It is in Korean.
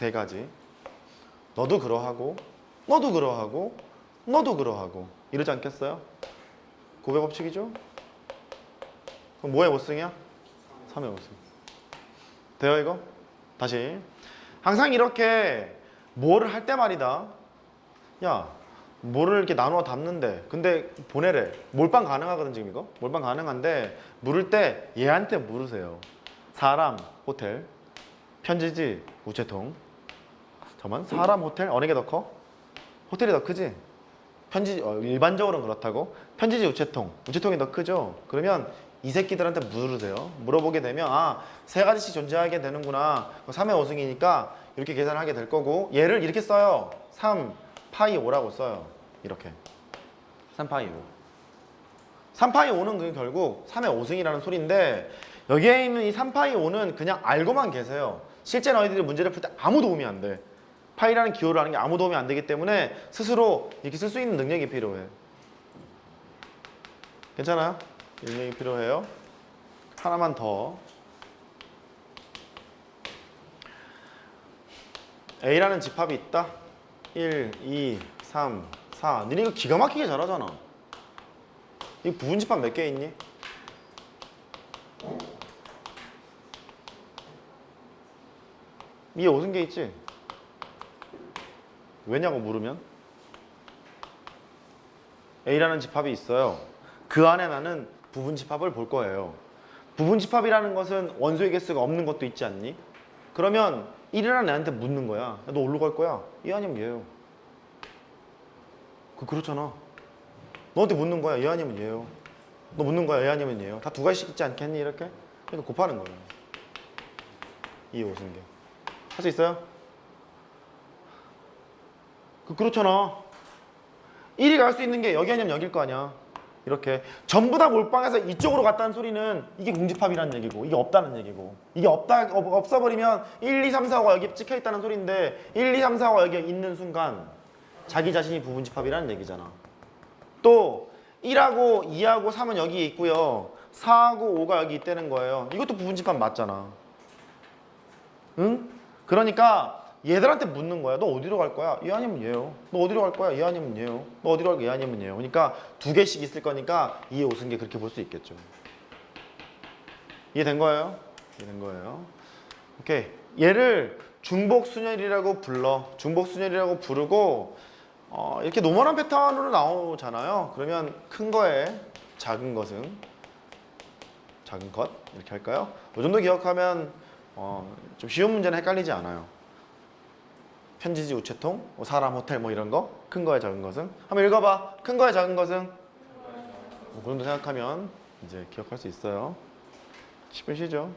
세 가지. 너도 그러하고, 너도 그러하고, 너도 그러하고. 이러지 않겠어요? 고배 법칙이죠? 그럼 뭐의 못승이야? 3의 못승. 돼요 이거? 다시. 항상 이렇게 뭐를 할 때 말이다. 야, 뭐를 이렇게 나누어 담는데 근데 보내래. 몰빵 가능하거든 지금 이거? 몰빵 가능한데 물을 때 얘한테 물으세요. 사람, 호텔, 편지지, 우체통. 잠깐만, 사람, 호텔? 어느 게 더 커? 호텔이 더 크지? 편지 어, 일반적으로는 그렇다고? 편지지 우체통. 우체통이 더 크죠? 그러면 이 새끼들한테 물으세요. 물어보게 되면 아 세 가지씩 존재하게 되는구나. 3의 5승이니까 이렇게 계산하게 될 거고 얘를 이렇게 써요. 3 파이 5라고 써요. 이렇게. 3 파이 5 3 파이 5는 그 결국 3의 5승이라는 소리인데 여기에 있는 이 3 파이 5는 그냥 알고만 계세요. 실제 너희들이 문제를 풀 때 아무 도움이 안 돼 파이라는 기호를 하는 게 아무 도움이 안 되기 때문에 스스로 이렇게 쓸 수 있는 능력이 필요해. 괜찮아요? 이 능력이 필요해요. 하나만 더. A라는 집합이 있다. 1, 2, 3, 4. 니네 이거 기가 막히게 잘하잖아. 이 부분 집합 몇 개 있니? 위에 오승 개 있지? 왜냐고 물으면 A라는 집합이 있어요. 그 안에 나는 부분 집합을 볼 거예요. 부분 집합이라는 것은 원소의 개수가 없는 것도 있지 않니? 그러면 1이라는 애한테 묻는 거야. 야, 너 어디로 갈 거야? 얘 아니면 얘요. 그 그렇잖아. 너한테 묻는 거야. 얘 아니면 얘요. 너 묻는 거야. 얘 아니면 얘요. 다 두 가지씩 있지 않겠니? 이렇게? 그러니까 곱하는 거예요. 이 오승 개. 할수 있어요? 그 그렇잖아. 1이 갈 수 있는 게 여기 아니면 여길 거 아니야. 이렇게 전부 다 몰빵해서 이쪽으로 갔다는 소리는 이게 공집합이라는 얘기고 이게 없다는 얘기고 이게 없다 없, 없어버리면 1, 2, 3, 4가 여기 찍혀 있다는 소리인데 1, 2, 3, 4가 여기 있는 순간 자기 자신이 부분집합이라는 얘기잖아. 또 1하고 2하고 3은 여기 있고요. 4하고 5가 여기 있다는 거예요. 이것도 부분집합 맞잖아. 응? 그러니까 얘들한테 묻는 거야. 너 어디로 갈 거야? 얘 아니면 얘요. 너 어디로 갈 거야? 얘 아니면 얘요. 너 어디로 갈 거야? 얘 아니면 얘요. 그러니까 두 개씩 있을 거니까 이해 오승계 그렇게 볼 수 있겠죠. 이해된 거예요? 이해된 거예요. 오케이. 얘를 중복 순열이라고 불러. 중복 순열이라고 부르고 어, 이렇게 노멀한 패턴으로 나오잖아요. 그러면 큰 거에 작은 것은 작은 것 이렇게 할까요? 이 정도 기억하면 어, 좀 쉬운 문제는 헷갈리지 않아요. 편지지 우체통, 뭐 사람 호텔 뭐 이런 거, 큰 거에 작은 것은 한번 읽어봐. 큰 거에 작은 것은 뭐, 그 정도 생각하면 이제 기억할 수 있어요. 10분 쉬죠.